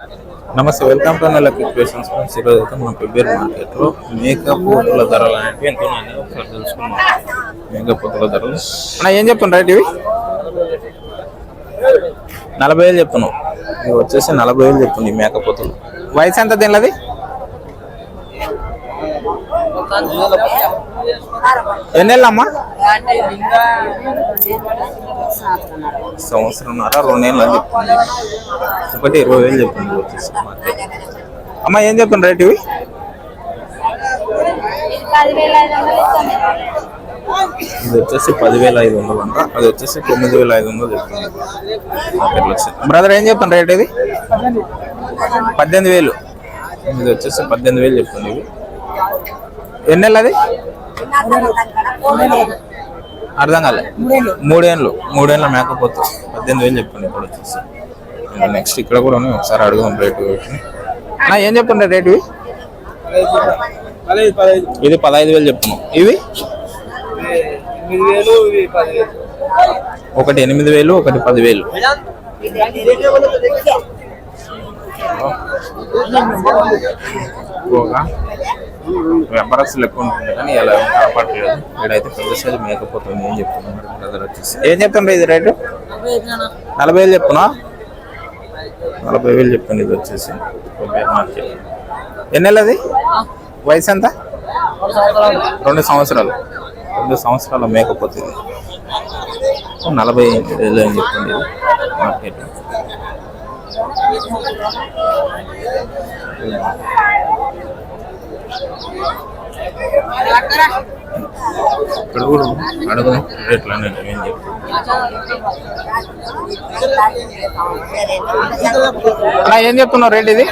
నమస్తే welcome to నెల creations friends ఈరోజు అయితే మన పెబ్బేరు మార్కెట్లో మేకప్ పూతుల ధరలు అనేవి ఎంత ఉన్నాయని ఒకసారి తెలుసుకుందాం. మేకప్ పూతుల ధరలు. అన్న ఏం చెప్తున్నా రైట్ ఇవి? నలభై వేలు చెప్తున్నావు. ఇవి వచ్చేసి నలభై వేలు చెప్తుంది మేకప్ పూతులు వయసు ఎంత దీనిది ఎన్నేళ్ళమ్మా? సంవత్సరంన్నర రెండేళ్ళు అని చెప్తుంది. ఒకటి ఇరవై వేలు చెప్తుంది ఇవి వచ్చేసి అమ్మ ఏం చెప్తున్నా రేట్ ఇవి? ఇది వచ్చేసి పదివేల ఐదు వందలు అంట. అది వచ్చేసి తొమ్మిది వేల ఐదు వందలు చెప్తుంది. బ్రదర్ ఏం చెప్తాను రేట్ ఇది? పద్దెనిమిది వేలు. ఇది వచ్చేసి పద్దెనిమిది వేలు చెప్తుంది. ఇది ఎన్ని నెలలు అది అర్థం కాలే. మూడేళ్ళు. మూడేళ్ళ. మేకపోతే పద్దెనిమిది వేలు చెప్పండి ఇప్పుడు వచ్చేసి. నెక్స్ట్ ఇక్కడ కూడా ఉన్నాయి. ఒకసారి అడుగుదాం రేటు నా ఏం చెప్పండి రేటు ఇది పదహైదు వేలు చెప్తున్నాం ఇవి? ఒకటి ఎనిమిది వేలు ఒకటి పదివేలు. ఎక్కువగా వ్యాపారస్తులు ఎక్కువ ఉంటుంది కానీ ఇలా కాపాడలేదు. ఇక్కడైతే పెద్ద సైజు మేకపోతుంది ఏం చెప్తున్నాడు బ్రదర్ వచ్చేసి. ఏం చెప్తుండ్రు ఇది రేటు నలభై వేలు చెప్పునా? నలభై వేలు చెప్పండి ఇది వచ్చేసి. ఎన్ని నెలది వయసు ఎంత? రెండు సంవత్సరాలు. రెండు సంవత్సరాల మేకపోతుంది నలభై వేలు అని చెప్పింది ఇది. మార్కెట్. ఇక్కడ కూడా అడుగు రేట్లు అనేది ఏం చెప్తున్నా ఏం చెప్తున్నావు రేట్ ఇది?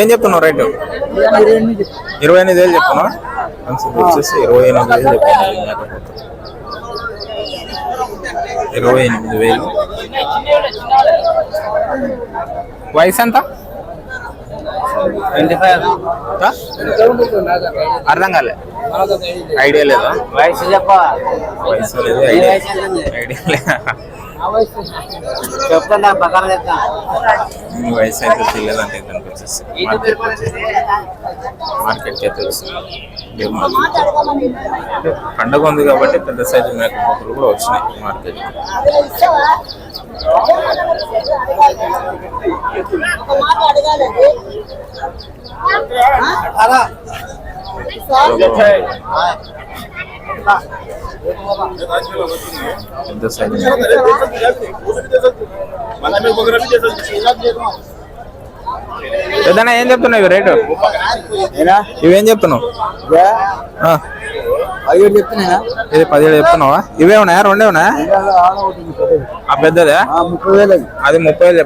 ఏం చెప్తున్నావు రేటు ఇరవై ఎనిమిది వేలు చెప్తున్నావు? వచ్చేసి ఇరవై ఎనిమిది వేలు చెప్తున్నావు. ఇరవై ఎనిమిది వేలు. వయసు ఎంత? ఆ? అర్థం కాలే. ఐడియా లేదా? వయసు చెప్ప వయసు లేదు ఐడియా లేదా? చెప్తా పక్కన చెప్తా మీ వయసు అయితే తెలియదంటే దానికి వచ్చేసి మార్కెట్. అయితే వచ్చింది. పండగ ఉంది కాబట్టి పెద్ద సైజు మేకపోతులు కూడా వచ్చినాయి మార్కెట్ సైజు పెద్దనా ఏం చెప్తున్నావు ఇవి రేటు? ఇవేం చెప్తున్నావు? అయ్యో చెప్తున్నా ఇది పదిహేడు చెప్తున్నావా? ఇవే ఉన్నాయా? రెండే ఉన్నాయా? ఆ పెద్దదే? ముప్పై వేలు అది ముప్పై వేలు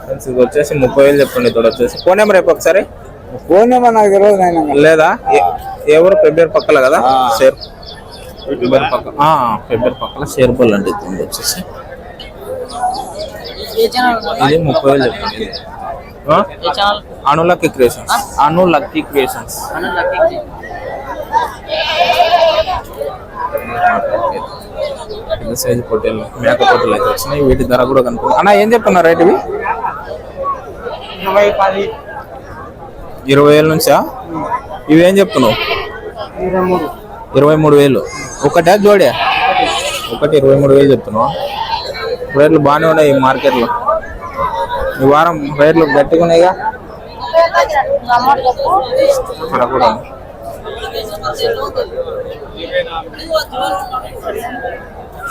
ఫ్రెండ్స్ ఇది వచ్చేసి ముప్పై వేలు చెప్తుండే ఇక్కడ వచ్చేసి. ఫోన్ నెంబర్ రేపు ఒకసారి. ఫోన్ నెంబర్ నాకు తెలియదు నాయన. లేదా? ఊరు? పెబ్బేరు పక్కల కదా? షేర్ పెబ్బేరు పక్క ఆ, పెబ్బేరు పక్కల షేర్పల్ అంటే ఇది వచ్చేసి. ఇది ముప్పై వేలు చెప్తుంది ఇది. ఆ? అనులక్కీ క్రియేషన్స్ అనులక్కీ క్రియేషన్స్ పెద్ద సైజు మేక పొట్టేలు అయితే వచ్చినాయి. వీటి ధర కూడా కనుక అన్న ఏం చెప్తున్నారు రేట్ ఇవి? ఇరవై వేల నుంచా? ఇవి ఏం చెప్తున్నావు? ఇరవై మూడు. వేలు. ఒకటే జోడే? ఒకటి ఇరవై మూడు వేలు చెప్తున్నావు? రేట్లు బాగానే ఉన్నాయి ఈ మార్కెట్లో. ఈ వారం రేట్లు గట్టిగా ఉన్నాయిగా ఇక్కడ కూడా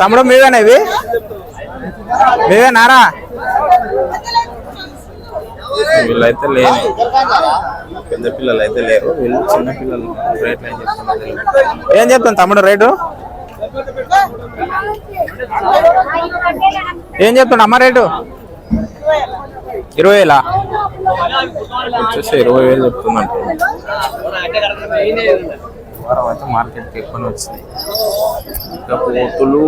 తమ్ముడు మీవేనా ఇవి? మీవే నారా వీళ్ళైతే లేని పెద్ద పిల్లలు అయితే లేరు. వీళ్ళు చిన్న పిల్లలు. రేట్లు ఏం చెప్తున్నారు. ఏం చెప్తాను తమ్ముడు రేటు? ఏం చెప్తుండ అమ్మ రేటు? ఇరవై వేలా? వచ్చేసి ఇరవై వేలు చెప్తుందంట. వారం అయితే మార్కెట్కి ఎక్కువనే వచ్చింది. ఇంకా పోతులు